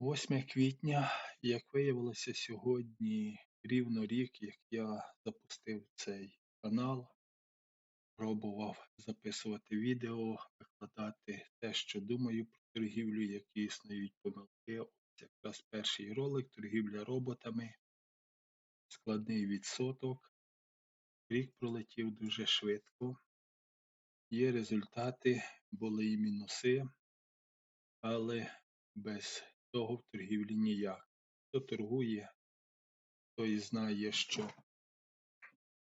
8 квітня, як виявилося сьогодні рівно рік, як я запустив цей канал, пробував записувати відео, викладати те, що думаю про торгівлю, які існують помилки. Ось якраз перший ролик торгівля роботами, складний відсоток. Рік пролетів дуже швидко. Є результати, були і мінуси, але без того в торгівлі ніяк. Хто торгує, той знає, що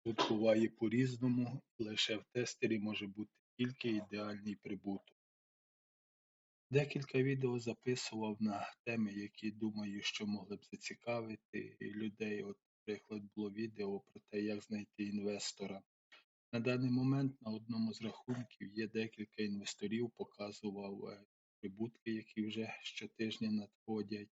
тут буває по-різному, лише в тестері може бути тільки ідеальний прибуток. Декілька відео записував на теми, які думаю, що могли б зацікавити людей. От, наприклад, було відео про те, як знайти інвестора. На даний момент на одному з рахунків є декілька інвесторів, показував е, прибутки, які вже щотижня надходять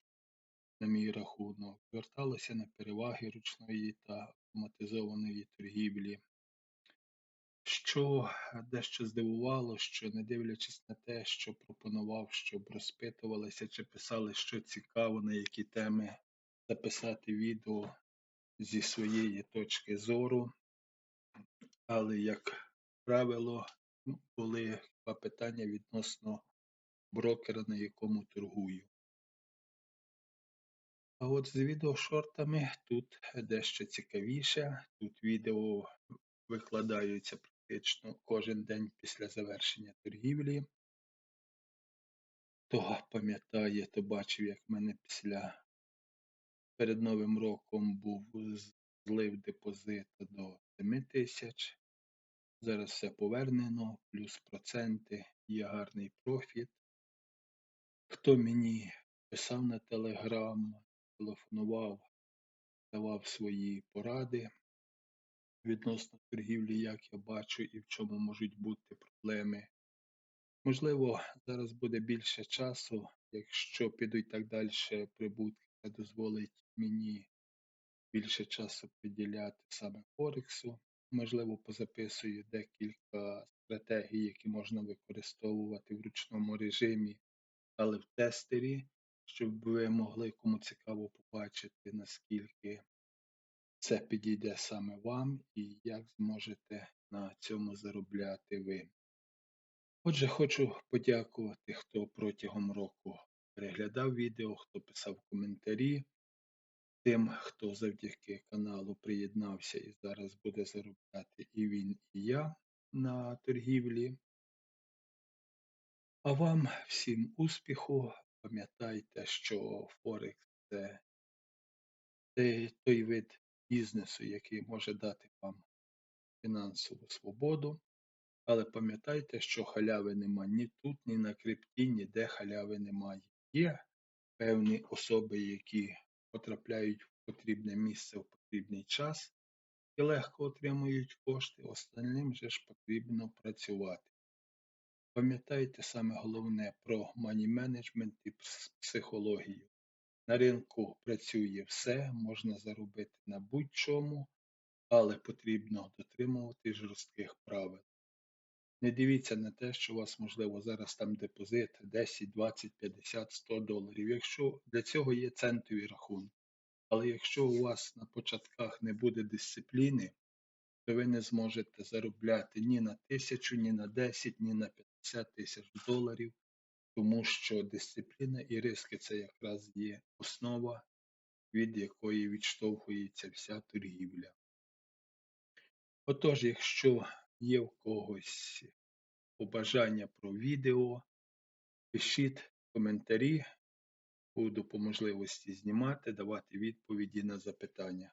на мій рахунок. Зверталося на переваги ручної та автоматизованої торгівлі. Що дещо здивувало, що не дивлячись на те, що пропонував, щоб розпитувалися чи писали, що цікаво, на які теми записати відео зі своєї точки зору, але, як правило, ну, були питання відносно брокера, на якому торгую. А от з відеошортами тут дещо цікавіше. Тут відео викладаються практично кожен день після завершення торгівлі. Хто пам'ятає, то бачив, як в мене після перед Новим роком був злив депозиту до 7 тисяч. Зараз все повернено, плюс проценти, є гарний профіт. Хто мені писав на телеграм, телефонував, давав свої поради відносно торгівлі, як я бачу і в чому можуть бути проблеми. Можливо, зараз буде більше часу, якщо підуть так далі прибутки, це дозволить мені більше часу приділяти саме Форексу. Можливо, позаписую декілька стратегій, які можна використовувати в ручному режимі, але в тестері, щоб ви могли кому цікаво побачити, наскільки це підійде саме вам і як зможете на цьому заробляти ви. Отже, хочу подякувати, хто протягом року переглядав відео, хто писав коментарі, тим, хто завдяки каналу приєднався і зараз буде заробляти і він, і я на торгівлі. А вам всім успіху! Пам'ятайте, що Форекс це той вид бізнесу, який може дати вам фінансову свободу. Але пам'ятайте, що халяви нема ні тут, ні на крипті, ніде халяви немає. Є певні особи, які потрапляють в потрібне місце в потрібний час і легко отримують кошти, остальним же ж потрібно працювати. Пам'ятайте саме головне про мані менеджмент і психологію. На ринку працює все, можна заробити на будь-чому, але потрібно дотримувати жорстких правил. Не дивіться на те, що у вас, можливо, зараз там депозит 10, 20, 50, 100 доларів. Якщо для цього є центові рахунки. Але якщо у вас на початках не буде дисципліни, то ви не зможете заробляти ні на тисячу, ні на 10, ні на 50 тисяч доларів, тому що дисципліна і риски це якраз є основа, від якої відштовхується вся торгівля. Отож, якщо є в когось побажання про відео, пишіть коментарі, буду по можливості знімати, давати відповіді на запитання.